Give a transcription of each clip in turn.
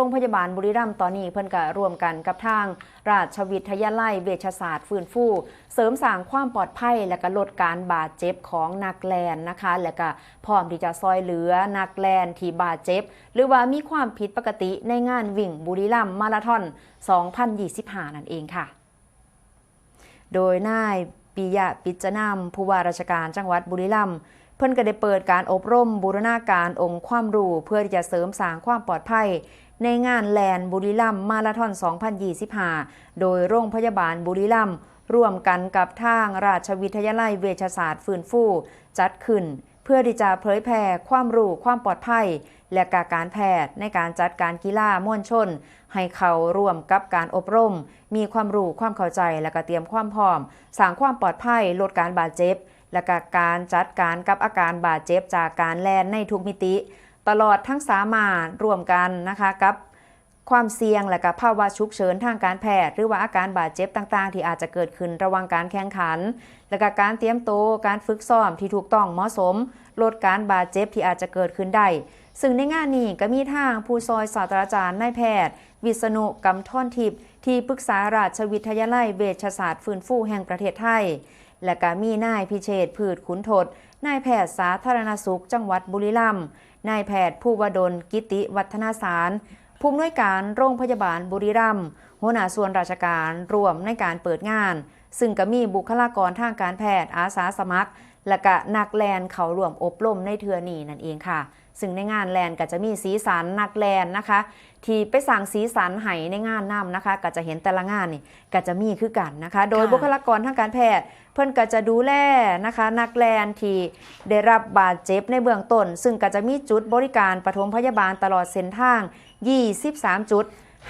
โรงพยาบาลบุรีรัมย์ตอนนี้เพิ่นก็ร่วมกันกับทาง ราชวิทยาลัยเวชศาสตร์ฟื้นฟู เสริมสร้างความปลอดภัย และก็ลดการบาดเจ็บของนักแลนนะคะ และก็พร้อมที่จะซอยเหลือนักแลนที่บาดเจ็บ หรือว่ามีความผิดปกติในงานวิ่งบุรีรัมย์มาราธอน 2025 นั่นเองค่ะ โดยนาย ปิยะปิจนามผู้ว่าราชการจังหวัดบุรีรัมย์เพิ่นก็ได้เปิดการอบรมบูรณาการองค์ความรู้เพื่อที่จะเสริมสร้างความปลอดภัย ในงานแลนบุรีรัมย์มาราธอน 2025 โดยโรงพยาบาลบุรีรัมย์ร่วมกันกับทางราชวิทยาลัยเวชศาสตร์ฟื้นฟู จัดขึ้น พื่อที่จะเผยแพร่ความรู้ความปลอดภัย และกาการแพทย์ในการจัดการกีฬามวลชน ให้เขาร่วมกับการอบรม มีความรู้ความเข้าใจและก็เตรียมความพร้อมสร้างความปลอดภัยลดการบาดเจ็บ และก็การจัดการกับอาการบาดเจ็บจากการแลนในทุกมิติ ตลอดทั้งสามารถร่วมกันนะคะกับ ความเสี่ยงและกับภาวะฉุกเฉินทางการแพทย์ หรือว่าอาการบาดเจ็บต่างๆ ที่อาจจะเกิดขึ้นระหว่างการแข่งขัน และก็การเตรียมตัวการฝึกซ้อมที่ถูกต้องเหมาะสม ลดการบาดเจ็บที่อาจจะเกิดขึ้นได้ซึ่งในงานนี้ก็มีทางผู้ซอยศาสตราจารย์นายแพทย์ วิษณุกำท่อนทิพย์ที่ปรึกษาราชวิทยาลัยเวชศาสตร์ฟื้นฟูแห่งประเทศไทย และก็มีนายพิเชษพืชขุนทดนายแพทย์สาธารณสุขจังหวัดบุรีรัมย์นายแพทย์ผู้วดลกิติวัฒนาสาร ผู้อำนวยการโรงพยาบาลบุรีรัมย์หัวหน้าส่วนราชการรวมในการเปิดงาน ซึ่งก็มีบุคลากรทางการแพทย์อาสาสมัคร และก็นักแลนเขาร่วมอบรมในเทือนีนั่นเองค่ะ ซึ่งในงานแลนก็จะมีสีสันนักแลนนะคะ ที่ไปสั่งสีสันให้ในงานนํนะคะ ก็จะเห็นแต่ละงานนี่ก็จะมีคือกันนะคะ โดยค่ะบุคลากรทางการแพทย์ เพิ่นก็จะดูแลนะคะ นักแลนที่ได้รับบาดเจ็บในเบื้องต้น ซึ่งก็จะมีจุดบริการปฐมพยาบาลตลอดเส้นทาง 23 จุด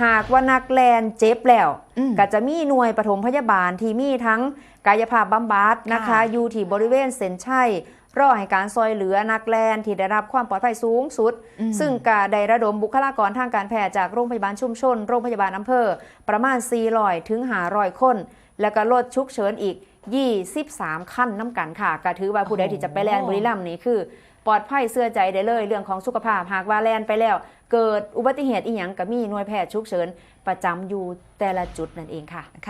หากว่านักแลนเจ็บแล้วอืมก็จะมีหน่วยปฐมพยาบาลที่มีทั้งกายภาพบำบัดนะคะค่ะอยู่ที่บริเวณเส้นชัยรอให้การซอยเหลือนักแลนที่ได้รับความปลอดภัยสูงสุดอืมซึ่งก็ได้ระดมบุคลากรทางการแพทย์จากโรงพยาบาลชุมชน โรงพยาบาลอำเภอ ประมาณ 400 ถึง 500 คน แล้วก็รถฉุกเฉินอีก 23 ขั้นน้ำกันค่ะก็ถือว่าผู้ใดที่จะไปแลนบุรีรัมย์นี่คือ ปลอดภัยเสื้อใจได้เลยเรื่องของสุขภาพหากว่าแลนไปแล้ว เกิดอุบัติเหตุอีหยังก็มีหน่วยแพทย์ฉุกเฉินประจำอยู่แต่ละจุดนั่นเองค่ะค่ะ